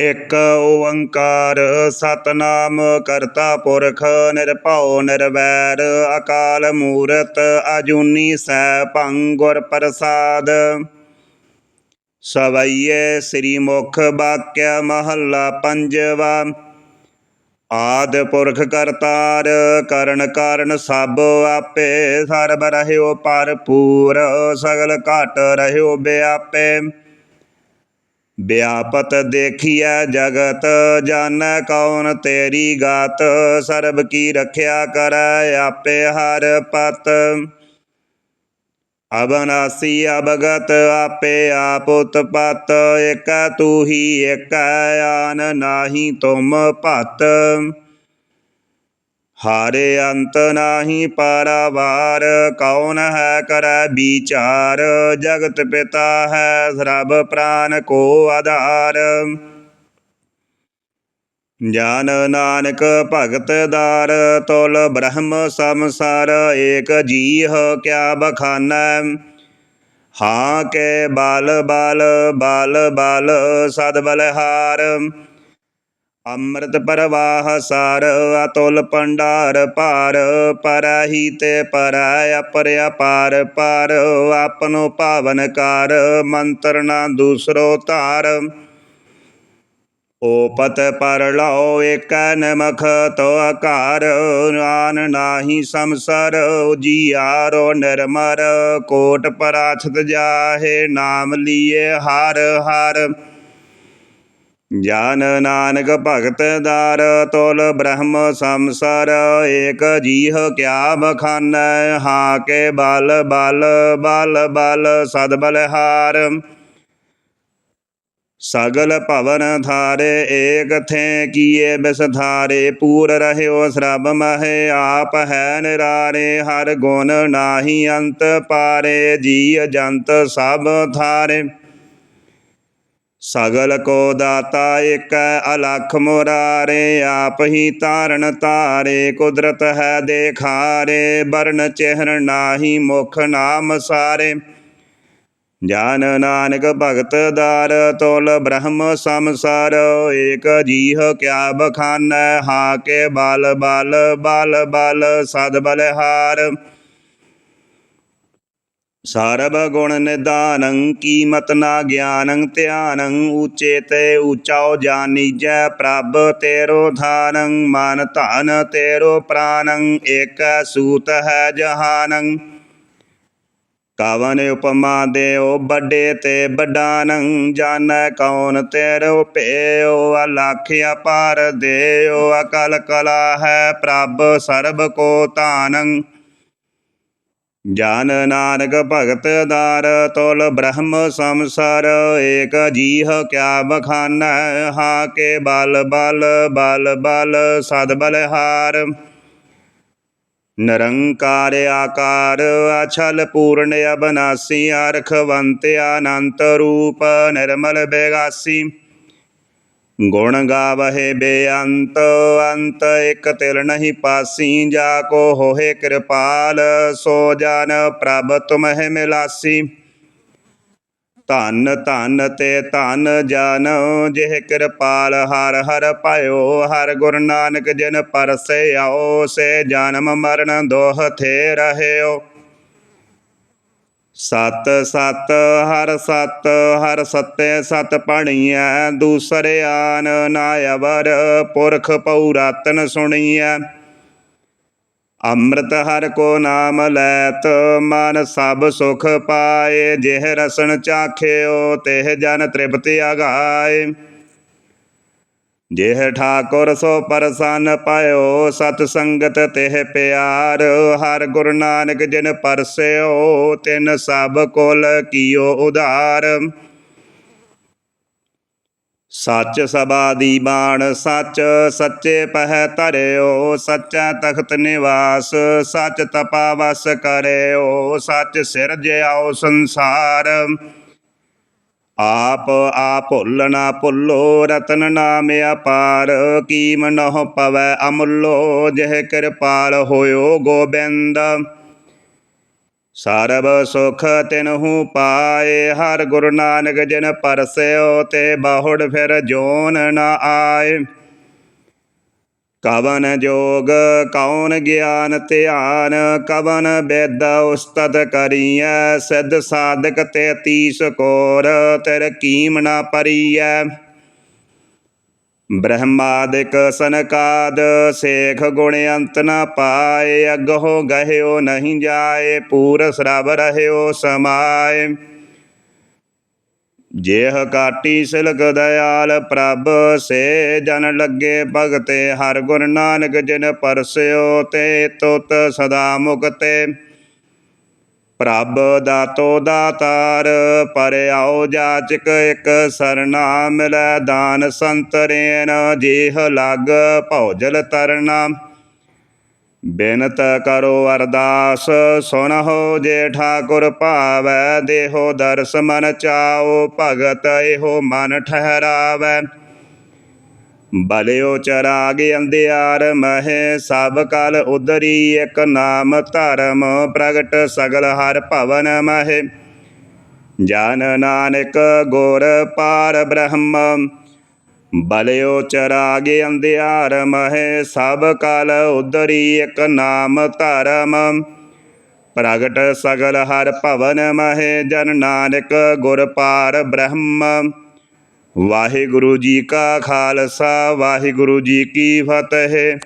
ਇਕ ਓੰਕਾਰ ਸਤਨਾਮ ਕਰਤਾ ਪੁਰਖ ਨਿਰਭਉ ਨਿਰਵੈਰ, ਅਕਾਲ ਮੂਰਤ ਅਜੂਨੀ ਸੈਭੰ ਗੁਰ ਪ੍ਰਸਾਦ। ਸਵਈਏ ਸ੍ਰੀ ਮੁਖ ਵਾਕਿਆ ਮਹੱਲਾ ਪੰਜਵਾ, ਆਦ ਪੁਰਖ ਕਰਤਾਰ ਕਰਨ ਕਾਰਨ ਸਭ ਆਪੇ, ਸਰਬ ਰਹਿਓ ਭਰਪੂਰ, ਸਗਲ ਘਟ ਰਹਿਓ ਵਿਆਪੇ ਵਿਆਪਤ ਦੇਖੀਐ ਜਗਤ ਜਾਣੈ ਕੌਣ ਤੇਰੀ ਗਾਤ, ਸਰਬ ਕੀ ਰਖਿਆ ਕਰੈ ਆਪੇ ਹਰ ਪਤ। ਅਬਨਾਸੀ ਅਬਗਤ ਆਪੇ ਆਪ ਉਤਪਤ, ਏਕੈ ਤੂ ਹੀ ਏਕੈ ਆਨ ਨਾਹੀ ਤੁਮ ਭਤ। ਹਾਰੇ ਅੰਤ ਨਾਹੀ ਪਾਰਾਵਾਰ ਕੌਣ ਹੈ ਕਰੈ ਵਿਚਾਰ ਜਗਤ ਪਿਤਾ ਹੈ ਸਰਬ ਪ੍ਰਾਨ ਕੋ ਆਧਾਰ ਜਨ ਨਾਨਕ ਭਗਤ ਦਾਰ ਤੁਲ ਬ੍ਰਹਮ ਸੰਸਾਰ ਏਕ ਜੀਹ ਕਿਆ ਬਖਾਨੈ ਹਾਂ ਕੇ ਬਲ ਬਲ ਬਲ ਬਲ ਸਦ ਬਲਹਾਰ ਅੰਮ੍ਰਿਤ ਪ੍ਰਵਾਹ ਸਾਰ, ਅਤੁਲ ਭੰਡਾਰ ਪਾਰ ਪਰਹੀ ਤੇ ਪਰੈ ਅਪਰਿਆ ਪਾਰ ਪਰ ਆਪਨੋ ਭਾਵਨ ਕਰ, ਮੰਤਰ ਨਾ ਦੂਸਰੋ ਧਾਰ। ਓਪਤ ਪਰ ਲਓ ਏਕੈ ਨਮਖ ਤੋ ਅਕਾਰ, ਆਨ ਨਾਹੀ ਸੰਸਰ, ਉਜੀਆਰੋ ਨਿਰਮਰ। ਕੋਟ ਪਰਾਛਤ ਜਾਹੇ, ਨਾਮ ਲੀਏ ਹਰ ਹਰ ਜਨ ਨਾਨਕ ਭਗਤ ਦਾਰ ਤੁਲ ਬ੍ਰਹਮ ਸੰਸਰ ਏਕ ਜੀਹ ਕਿਆ ਬਖਾਨੈ ਹਾਂ ਕੇ ਬਲ ਬਲ ਬਲ ਬਲ ਸਦ ਬਲਹਾਰ ਸਗਲ ਭਵਨ ਥਾਰੇ ਏਕ ਥੇ ਕੀਏ ਬਿਸਥਾਰੇ ਪੂਰ ਰਹਿਓ ਸਰਬ ਮਹਿ ਆਪ ਹੈ ਨਿਰਾਰੇ ਹਰ ਗੁਣ ਨਾਹੀ ਅੰਤ ਪਾਰੇ ਜੀ ਜੰਤ ਸਭ ਥਾਰੇ ਸਗਲ ਕੋ ਦਾਤਾ ਏਕੈ ਅਲਖ ਮੁਰਾਰੇ, ਆਪ ਹੀ ਤਾਰਨ ਤਾਰੇ ਕੁਦਰਤ ਹੈ ਦੇਖਾਰੇ ਬਰਨ ਚਿਹਰ ਨਾਹੀ ਮੁਖ ਨਾਮ ਸਾਰੇ। ਜਨ ਨਾਨਕ ਭਗਤ ਦਾਰ, ਤੁਲ ਬ੍ਰਹਮ ਸੰਸਾਰ, ਏਕ ਜੀਹ ਕਿਆ ਬਖਾਨ, ਹਾਂ ਕੇ ਬਲ ਬਲ ਬਲ ਬਲ ਸਦ ਬਲਹਾਰ। ਸਰਬ ਗੁਣ ਨਿਦਾਨੰ, ਕੀਮਤ ਨਾ ਗਿਆਨੰ, ਧਿਆਨੰ, ਊਚੇ ਤੇ ਊਚਾਉ ਜਾਨੀਜੈ ਪ੍ਰਭ ਤੇਰੋ ਧਾਨੰ, ਮਨ ਧਨ ਤੇਰੋ ਪ੍ਰਾਨੰ, ਏਕ ਸੂਤ ਹੈ ਜਹਾਨੰ। ਕਵਨ ਉਪਮਾ ਦੇਉ ਵੱਡੇ ਤੇ ਵੱਡਾਨੰ, ਜਾਣੈ ਕੌਣ ਤੇਰੋ ਭੇਉ ਅਲਖ ਅਪਾਰ ਦੇਓ, ਅਕਲ ਕਲਾ ਹੈ ਪ੍ਰਭ ਸਰਬ ਕੋ ਧਾਨੰ। ਜਨ ਨਾਨਕ ਭਗਤ ਦਾਰ ਤੁਲ ਬ੍ਰਹਮ ਸੰਸਾਰ, ਏਕ ਜੀਹ ਕਿਆ ਬਖਾਨ ਹਾ ਕੇ ਬਲ ਬਲ ਬਲ ਬਲ, ਸਦ ਬਲਹਾਰ। ਨਿਰੰਕਾਰ ਆਕਾਰ, ਅਛਲ ਪੂਰਨ ਅਬਨਾਸੀ, ਅਰਖਵੰਤ ਅਨੰਤ ਰੂਪ, ਨਿਰਮਲ ਬੇਗਾਸੀ ਗੁਣ ਗਾਵਹਿ ਬੇਅੰਤ, ਅੰਤ ਇਕ ਤਿਲ ਨਹੀਂ ਪਾਸੀ, ਜਾ ਕੋ ਹੋਏ ਕਿਰਪਾਲ, ਸੋ ਜਨ ਪ੍ਰਭ ਤੁਮਹਿ ਮਿਲਾਸੀ। ਧਨ ਧਨ ਤੇ ਧਨ ਜਨ, ਜਿਹ ਕਿਰਪਾਲ ਹਰ ਹਰ ਪਾਇਓ, ਹਰ ਗੁਰ ਨਾਨਕ ਜਿਨ ਪਰਸੇ ਆਓ, ਸੇ ਜਨਮ ਮਰਨ ਦੋਹ ਥੇ ਰਹਿਓ। ਸਤ ਸਤ, ਹਰ ਸਤ, ਹਰ ਸਤੇ ਸਤ ਪਣੀਐ, ਦੂਸਰੇ ਆਨ ਨਾ ਅਵਰ, ਪੁਰਖ ਪਉ ਰਤਨ ਸੁਣੀਐ। ਅੰਮ੍ਰਿਤ ਹਰ ਕੋ ਨਾਮ ਲੈਤ, ਮਨ ਸਭ ਸੁਖ ਪਾਏ, ਜਿਹ ਰਸਨ ਚਾਖਿਓ, ਤਿਹ ਜਨ ਤ੍ਰਿਪਤਿ ਅਗਾਏ। ਜਿਹ ਠਾਕੁਰ ਸੋ ਪਰਸਨ ਪਾਇਓ, ਸਤ ਸੰਗਤ ਤਿਹ ਪਿਆਰ। ਹਰ ਗੁਰੂ ਨਾਨਕ ਜਿਨ ਪਰਸਿਓ, ਤਿਨ ਸਭ ਕੁਲ ਕੀਓ ਉਧਾਰ। ਸੱਚ ਸਬਾ ਦੀ ਬਾਣ, ਸੱਚ ਸੱਚੇ ਪਹਿ ਧਰਿਓ, ਸੱਚਾ ਤਖਤ ਨਿਵਾਸ। ਸੱਚ ਤਪਾ ਵਸ ਕਰਿਓ, ਸੱਚ ਸਿਰ ਜਿਆਓ ਸੰਸਾਰ। ਆਪ ਆ ਭੁੱਲ ਨਾ ਭੁੱਲੋ, ਰਤਨ ਨਾਮ ਅਪਾਰ, ਕੀਮ ਨਹੁ ਪਵੈ ਅਮੁੱਲੋ, ਜਿਹ ਕਿਰਪਾਲ ਹੋਇਓ ਗੋਬਿੰਦ। ਸਰਬ ਸੁਖ ਤਿਨਹੂ ਪਾਏ, ਹਰ ਗੁਰੂ ਨਾਨਕ ਜਿਨ ਪਰਸਿਓ, ਤੇ ਬਹੁੜ ਫਿਰ ਜੋਨ ਨਾ ਆਏ। ਕਵਨ ਜੋਗ ਕੌਣ ਗਿਆਨ ਧਿਆਨ, ਕਵਨ ਬਿਦ ਉਸਤਤ ਕਰੀਐ, ਸਿੱਧ ਸਾਧਕ ਤੇ ਤੀਸ ਕੋਰ, ਤਿਰ ਕੀਮ ਨਾ ਪਰੀਐ। ਬ੍ਰਹਮਾਦਿਕ ਸਨਕਾਦ, ਸੇਖ ਗੁਣ ਅੰਤ ਨ ਪਾਏ, ਅਗਹੋ ਗਹਿਓ ਨਹੀਂ ਜਾਏ ਪੂਰ ਸਰਬ ਰਹਿਓ ਸਮਾਏ। ਜੇਹ ਕਾਟੀ ਸਿਲਕ ਦਇਆਲ ਪ੍ਰਭ, ਸੇ ਜਨ ਲੱਗੇ ਭਗਤੇ, ਹਰ ਗੁਰ ਨਾਨਕ ਜਿਨ ਪਰਸਿਓ, ਤੇ ਤੁਤ ਸਦਾ ਮੁਕਤੇ। ਪ੍ਰਭ ਦਾਤੋ ਦਾਤਾਰ ਪਰਿਆਓ ਜਾਚਕ ਇਕ ਸਰਨਾ ਮਿਲੈ ਦਾਨ ਸੰਤਰੇਨ ਜੇਹ ਲਗ ਭੌਜਲ ਤਰਨਾ। ਬੇਨਤ ਕਰੋ ਅਰਦਾਸ ਸੁਨਹੁ ਜੇ ਠਾਕੁਰ ਭਾਵੈ, ਦੇਹੋ ਦਰਸ ਮਨ ਚਾਓ, ਭਗਤ ਇਹੋ ਮਨ ਠਹਿਰਾਵੈ। ਬਲਿਓ ਚਰਾਗ ਅੰਧਿਆਰ ਮਹਿ, ਸਭ ਕਲ ਉਦਰੀ ਇਕ ਨਾਮ ਧਰਮ, ਪ੍ਰਗਟ ਸਗਲ ਹਰ ਭਵਨ ਮਹਿ। ਜਨ ਨਾਨਕ ਗੋਰ ਪਾਰ ਬ੍ਰਹਮ ਬਲਿਓ ਚਰਾਗ ਅੰਧਿਆਰ ਮਹਿ, ਸਭ ਕਲ ਉਦਰੀ ਇਕ ਨਾਮ ਧਰਮ। ਪ੍ਰਗਟ ਸਗਲ ਹਰ ਭਵਨ ਮਹਿ, ਜਨ ਨਾਨਕ ਗੁਰ ਪਾਰ ਬ੍ਰਹਮ। ਵਾਹਿਗੁਰੂ ਜੀ ਕਾ ਖਾਲਸਾ, ਵਾਹਿਗੁਰੂ ਜੀ ਕੀ ਫਤਿਹ।